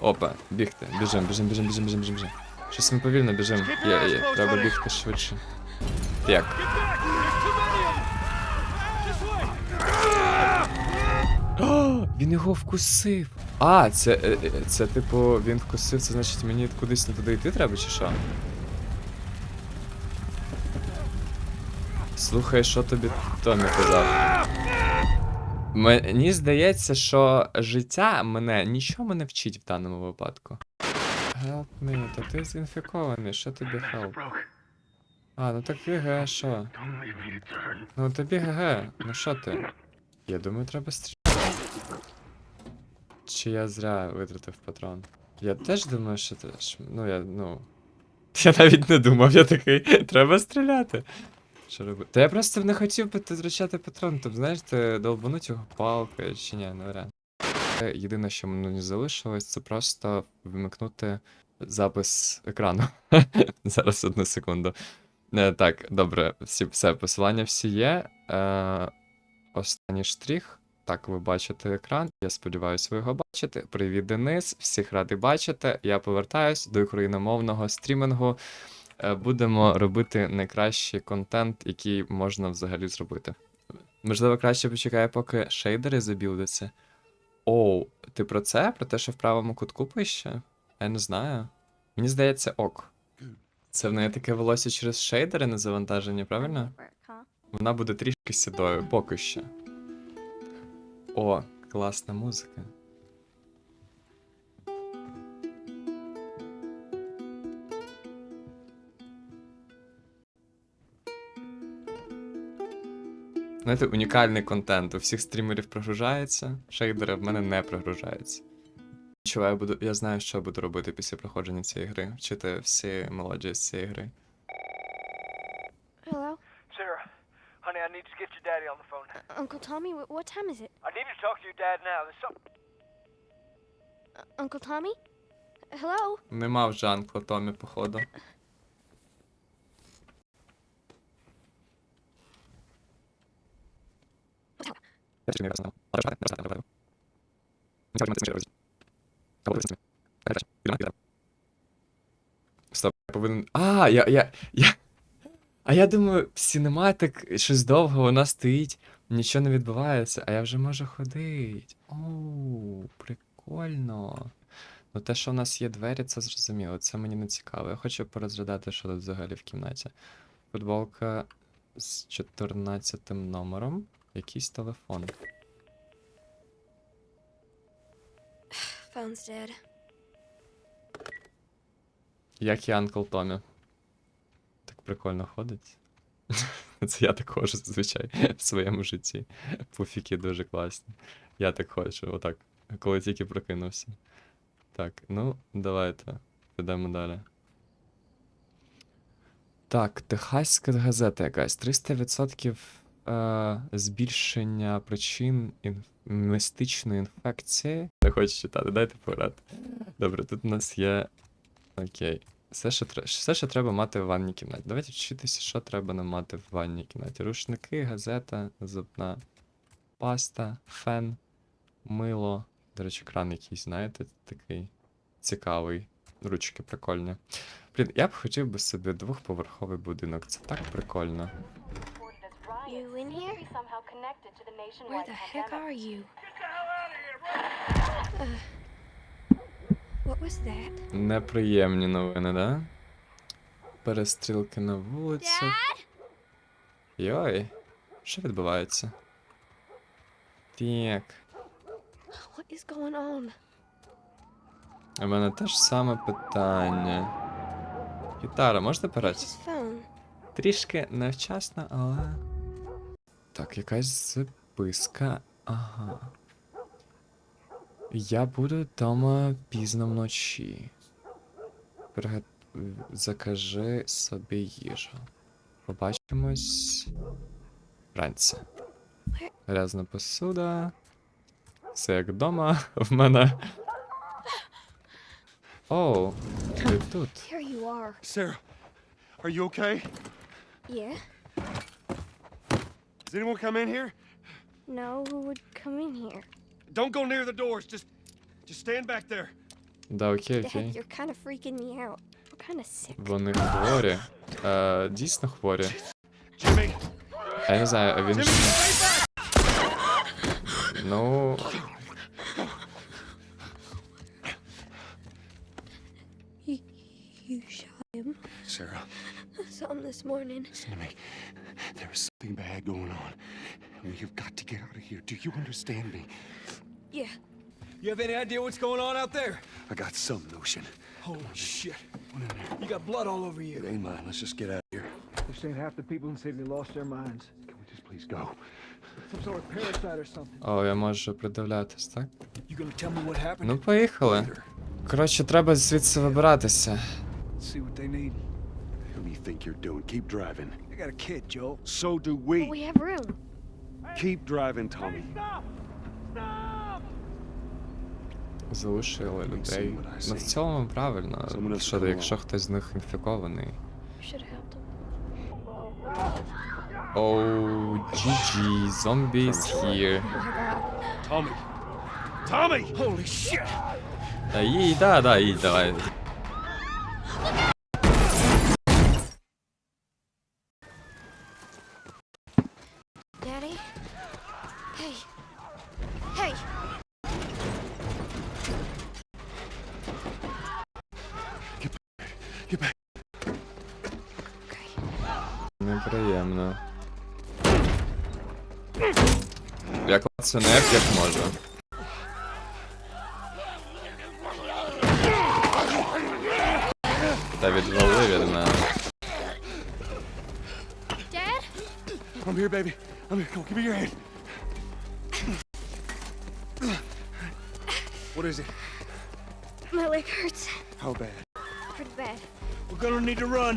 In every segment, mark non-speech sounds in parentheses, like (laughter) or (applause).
Опа, бігти. Біжим, біжим, біжим, біжим, біжим, біжим, біжим. Щось ми повільно біжим. Є, є, треба бігти швидше. Так. О, (gasps) він його вкусив. А, це, е, е, це типу, він вкусив, це значить мені кудись не туди йти треба, чи що? Слухай, що тобі Томі казав. Мені здається, що життя мене нічого не вчить в даному випадку. Help me, то ти зінфікований, що тобі help? А, ну так ге, що? Ну тобі ге, ну що ти? Я думаю, треба стріляти. Чи я зря витратив патрон? Я теж думаю, що ти. Ну я, ну. (laughs) Я навіть не думав, я такий, треба стріляти. Що робити? Та я просто не хотів би втрачати патрон, тобто, знаєш, ти долбануть його палкою чи ні, ну реально. Е, Єдине, що мені залишилось, це просто вмикнути запис екрану. (laughs) Зараз одну секунду. Е, Так, добре, всі, все, посилання всі є. Е, останній штрих. Так, ви бачите екран. Я сподіваюся, ви його бачите. Привіт, Денис. Всіх радий бачити. Я повертаюсь до україномовного стрімінгу. Е, Будемо робити найкращий контент, який можна взагалі зробити. Можливо, краще почекає, поки шейдери забілдяться. Оу, ти про це? Про те, що в правому кутку пише? Я не знаю. Мені здається, ок. Це в неї таке волосся через шейдери на завантаженні, правильно? Вона буде трішки сідою, поки що. О, класна музика. Знаєте, унікальний контент. У всіх стрімерів прогружається, шейдери в мене не прогружаються. Чого я буду. Я знаю, що я буду робити після проходження цієї гри. Вчити всі мелодії з цієї гри. Hello, Sarah, honey, I need to get your daddy on the phone. Uncle Tommy. Wh- what time is it? I need to talk to your dad now. There's something. Uh, Uncle Tommy? Hello. Нема вже Анкла Томі, походу. Стоп, я повинен. А, я. я. я. А я думаю, сінематик щось довго, вона стоїть, нічого не відбувається, а я вже можу ходити. Оу, прикольно. Ну, те, що в нас є двері, це зрозуміло. Це мені не цікаво. Я хочу порозглядати, що тут взагалі в кімнаті. Футболка з 14 номером. Якийсь телефон. Phone's dead. Як і Анкл Томі. Так прикольно ходить. (laughs) Це я так ходжу зазвичай в своєму житті. Пуфіки дуже класні. Я так ходжу, отак, коли тільки прокинувся. Так, ну, давайте. Підемо далі. Так, Техаська газета якась. 300% е, збільшення причин ін... містичної інфекції. Не хочу читати, дайте пограти. Добре, тут у нас є. Окей. Все, що, тре- все, що треба мати в ванній кімнаті. Давайте вчитися, що треба нам мати в ванній кімнаті. Рушники, газета, зубна паста, фен, мило. До речі, кран якийсь, знаєте, такий цікавий. Ручки прикольні. Блін, я б хотів би собі двохповерховий будинок. Це так прикольно. You in here? somehow connected to the Where the heck are you? What was that? Неприємні новини, да? Перестрілки на вулицях. Йой, що відбувається? Так. What is going on? У мене теж саме питання. Гітара, можете phone? Трішки невчасно, але. Так, якась записка. Ага. Я буду вдома пізно вночі. Прига... Закажи собі їжу. Побачимось вранці. Грязна посуда. Все як вдома в мене. Оу, ти тут. You are. You okay? Yeah? Does anyone come in here? No, who would come in here? Don't go near the doors. Just, just stand back there. Да, окей, Dad, окей. you're kind of freaking me out. I'm kind of sick. Вони хворі. Е, дійсно хворі. Jimmy! А я не знаю, а він Jimmy, ж. stay back! Ну. You, you shot him. Sarah, I saw him this morning. listen to me. There is something bad going on. We have got to get out of here. Do you understand me? Yeah. You have any idea what's going on out there? I got some notion. Holy shit. One in there. You got blood all over It you. ain't mine. Let's just get out of here. This ain't half the people in Sydney lost their minds. Can we just please go? Some sort of parasite or something. О, я можу придивлятись, так? You gonna tell me what happened? Ну, поїхали. Коротше, треба звідси вибиратися. See what they need. Who do you think you're doing? Keep driving. I got a kid, Joel. So do But we. we have room. Keep driving, Tommy. Залишили людей. what I Ну, в see. цілому правильно. Someone else Що, come якщо along. хтось з них інфікований. We should have helped him. Оу, GG, zombies here. Oh my god. Tommy! Tommy! Holy shit! Та їй, да, да, їй, давай. Я клацаю не як можу. Та відвали від мене. Dad? I'm here, baby. I'm here. Come on, give me your hand. What is it? My leg hurts. How bad? Pretty bad. We're gonna need to run.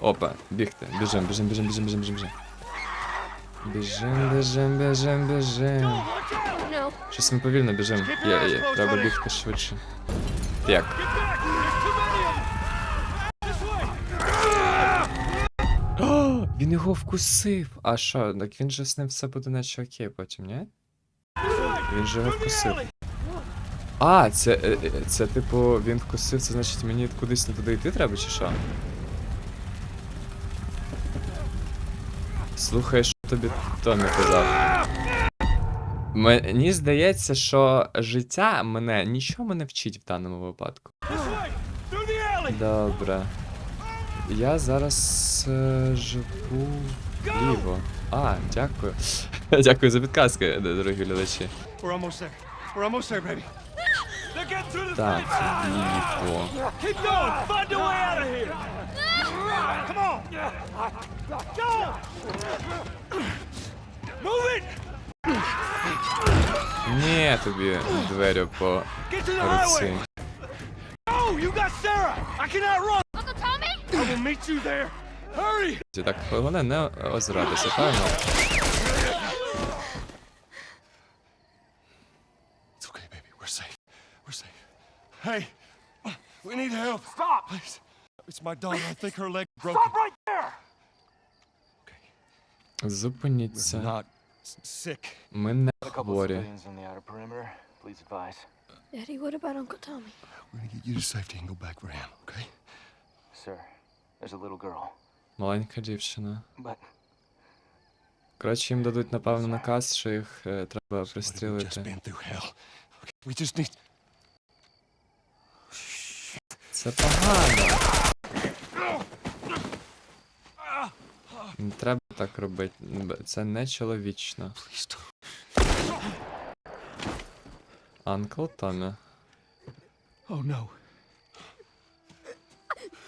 Опа, бігти. Біжим, біжим, біжим, біжим, біжим, біжим, біжим. Біжим, біжим, біжим, біжим. Щось ми повільно біжим. Є, є, треба бігти швидше. Так. (gasps) Він його вкусив. А що, так він же з ним все буде наче окей потім, ні? Він же його вкусив. А, це, е, е, це типу, він вкусив, це значить мені кудись не туди йти треба, чи що? Слухай, що тобі Томі казав. Мені здається, що життя мене нічого не вчить в даному випадку. Добре. Я зараз е, живу вліво. А, дякую. (laughs) Дякую за підказки, дорогі глядачі. Так, вліво. Ні, тобі двері по Get to the руці. highway! Oh, you got Sarah! I cannot run! Uncle Tommy? I will meet you there! Hurry! Так, головне не озиратися, правильно? It's okay, baby. We're safe. We're safe. Hey, we need help. Stop! Please. It's my daughter. I think her leg broken. Stop right there! We're Зупиніться. not s- sick. Ми не A couple хворі. civilians on the outer perimeter. Please advise. Daddy, what about Uncle Tommy? We're gonna get you to safety and go back for him, okay? Sir, there's a little girl. Маленька дівчина. But Коротше, їм дадуть, напевно, наказ, що їх е, треба Buddy, we've just пристрілити. been through hell. Okay, we just need. Це погано. Не треба так робити. Це не чоловічно. Анкл Томі. Oh no.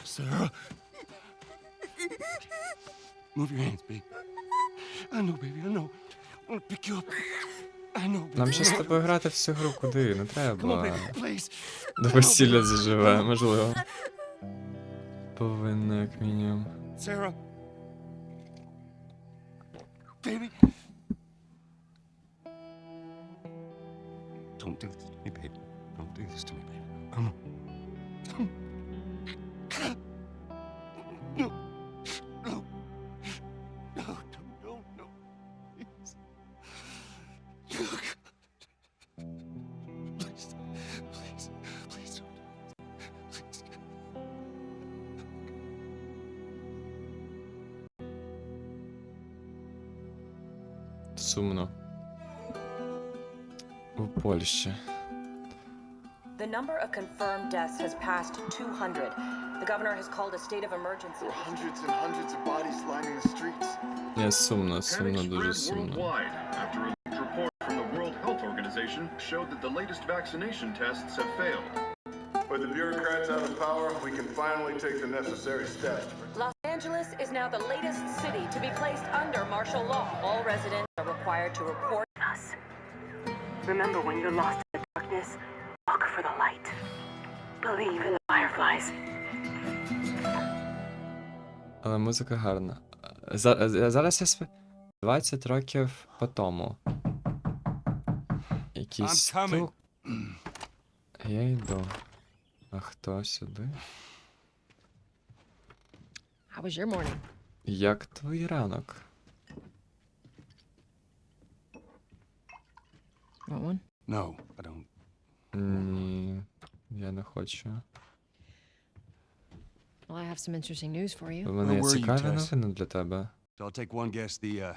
Sarah. Move your hands, baby. I know, baby. I know. I want to pick you up. I know. baby, Нам ще з тобою грати всю гру куди? Не Come on, треба. baby, please. До весілля заживе, можливо. Повинно, як мінімум. Sarah. Baby. сумно. У Польщі. The number of confirmed deaths has passed 200. The governor has called a state of emergency. Hundreds and hundreds of bodies lining the streets. Я сумно, сумно, Panic дуже spread сумно. worldwide after a leaked report from the World Health Organization showed that the latest vaccination tests have failed. With the bureaucrats out of power, we can finally take the necessary steps. Los Angeles is now the latest city to be placed under martial law. All residents are Required to report us. Remember when you're lost in the darkness, walk for the light. Believe in the fireflies. Але музика гарна. За, за- зараз я сп... 20 років по тому. Якийсь I'm coming. стук. Я йду. А хто сюди? How was your morning? Як твій ранок? Want one? No, I don't. Ні, я не хочу. Well, I have some interesting news for you. У мене є were you, цікаві Tess? новини для тебе. So I'll take one guess. The uh,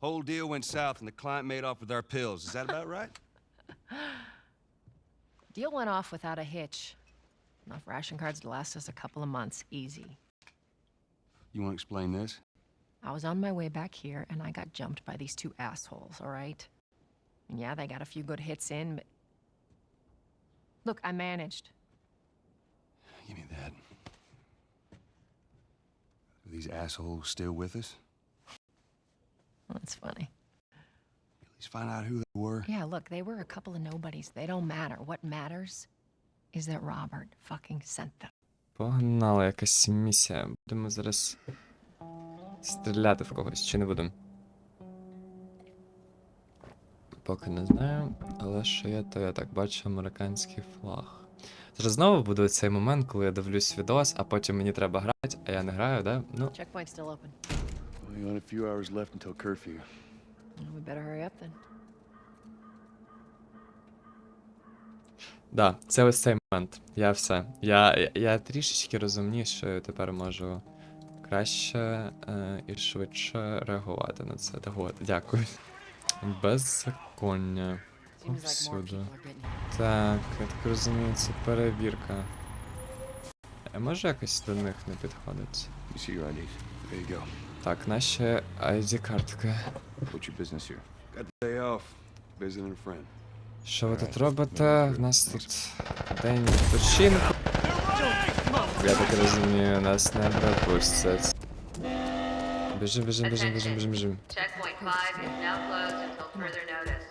whole deal went south, and the client made off with our pills. Is that about right? (laughs) Deal went off without a hitch. Enough ration cards to last us a couple of months, easy. You want to explain this? I was on my way back here and I got jumped by these two assholes, all right? And yeah, they got a few good hits in, but. Look, I managed. Give me that. Are these assholes still with us? Well, that's funny. At least find out who they were. Yeah, look, they were a couple of nobodies. They don't matter. What matters is that Robert fucking sent them. Погнала якась місія. Будемо зараз стріляти в когось, чи не будемо? Поки не знаю, але що є, то я так бачу американський флаг. Зараз знову буде цей момент, коли я дивлюсь відос, а потім мені треба грати, а я не граю, да? Ну, Checkpoint's still open. Only got a few hours left until curfew. We better hurry up then. да, це ось цей момент. Я все. Я, я, я трішечки розумнішою тепер можу краще е, і швидше реагувати на це. Так от, дякую. Беззаконня. Повсюди. getting. Так, я так розумію, це перевірка. А може якось до них не підходить? Так, a friend. Що ви тут робите? В нас тут день відпочинку. Я так розумію, нас не пропустять. Біжим, біжим, біжим, біжим, біжим, біжим. Checkpoint 5 is now closed until further notice.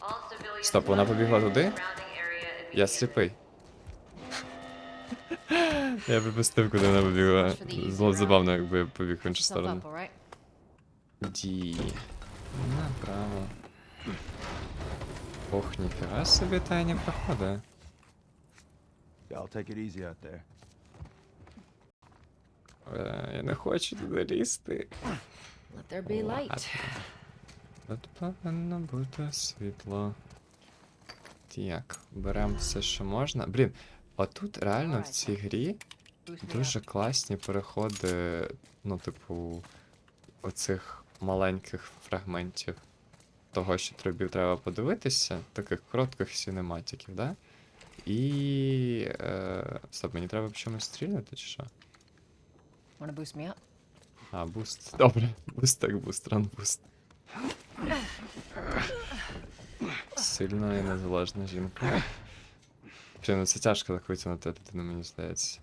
All civilians Стоп, вона побігла туди? Я сліпий. Я припустив, куди вона побігла. Зло забавно, якби я побіг в іншу сторону. Ді. Направо. Ох, ніфіга собі тайні проходи. Yeah, I'll take it easy out there. Е, Я не хочу туди лізти. Let there be light. Тут повинно бути світло. Так, беремо все, що можна. Блін, отут реально в цій грі дуже класні переходи, ну, типу, оцих маленьких фрагментів того, що тобі треба подивитися, таких коротких синематиків, да? І. Е... Стоп, мені треба в чомусь стріляти, чи що? Wanna boost me up? А, буст. Добре. Буст так буст, ран буст. Сильна і незалежна жінка. Блін, ну це тяжко так витягнути дитину, мені здається.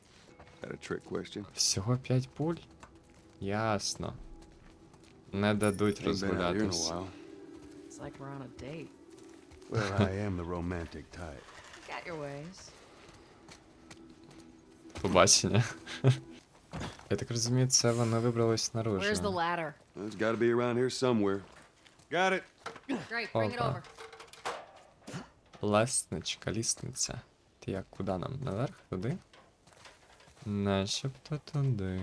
Got a trick question. Всього 5 пуль? Ясно. Не дадуть Ain't been out here in a розгулятись. while. It's like we're on a date. Well, I am the romantic type. Got your ways. Побачення. Я так розумію, це вони вибрались наружу. Where's the ladder? Well, it's got to be around here somewhere. Got it. Great, bring it Опа. over. Лестничка, лісниця. Ти як, куди нам? Наверх? Туди? Начебто туди.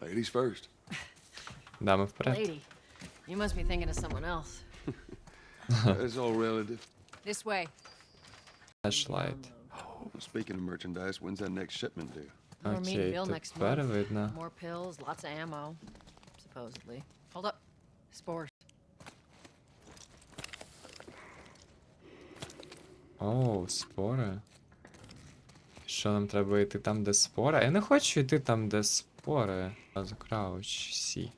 Ladies first. Да, ми вперед. Lady, you must be thinking of someone else. It's all relative. This way. Flashlight. Well, speaking of merchandise, when's that next shipment due? We're meeting Bill next month. More pills, lots of ammo, supposedly. Hold up, spores. О, спора. Що нам треба йти там, де спора? Я не хочу йти там, де спора. Крауч, сі.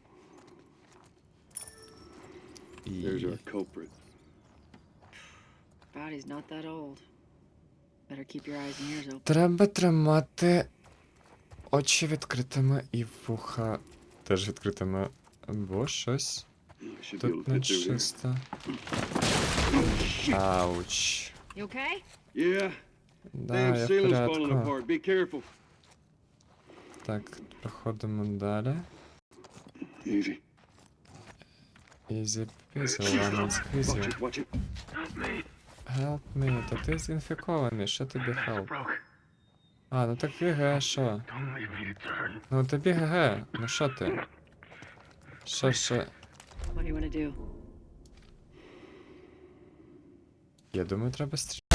There's our culprit. Body's not that old. Better keep your eyes and ears open. Треба тримати очі відкритими і вуха теж відкритими. Бо щось I should be able тут to не fit through there. чисто. Ауч. You okay? Yeah, Да, damn я в ceiling's falling порядку. apart. Be careful. Так, проходимо далі. Easy. Easy peasy, lemon Watch squeezy. it, watch it. Help me, то ти зінфікований, що тобі help? А, ну так ГГ, що? Ну тобі ГГ, ну що ти? Що ще? Я думаю, треба стріляти.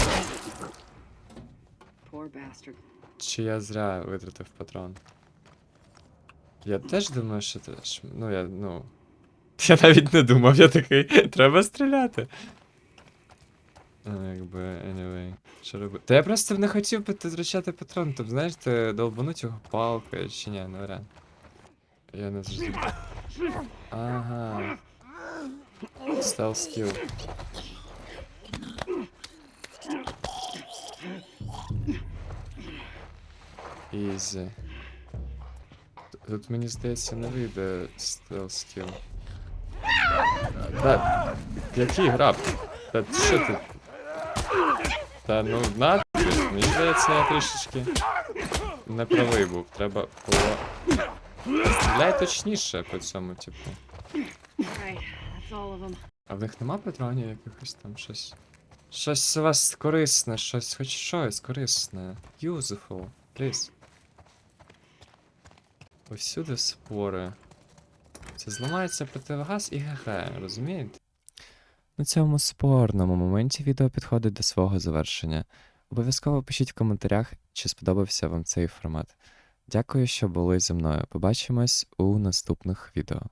Чи я зря витратив патрон? Я теж думаю, що це. Ну, я, ну. (laughs) Я навіть не думав, я такий, (laughs) треба стріляти. Ну, якби, anyway, що робити? Та я просто не хотів втрачати патрон, тобто, знаєш, ти долбануть його палкою чи ні, ну реально. Я не зрозумів. Ага. Стел скіл. Ізі. Тут мені здається не вийде стел скіл. Та, який граб? Та що ти? Та ну на мені здається, я трішечки не правий був. Треба було. Стріляй точніше по цьому, типу. А в них нема патронів якихось там щось. Щось у вас корисне, щось, хоч щось корисне. Useful, please. Повсюди спори. Це зламається противогаз і ГГ, розумієте? На цьому спорному моменті відео підходить до свого завершення. Обов'язково пишіть в коментарях, чи сподобався вам цей формат. Дякую, що були зі мною. Побачимось у наступних відео.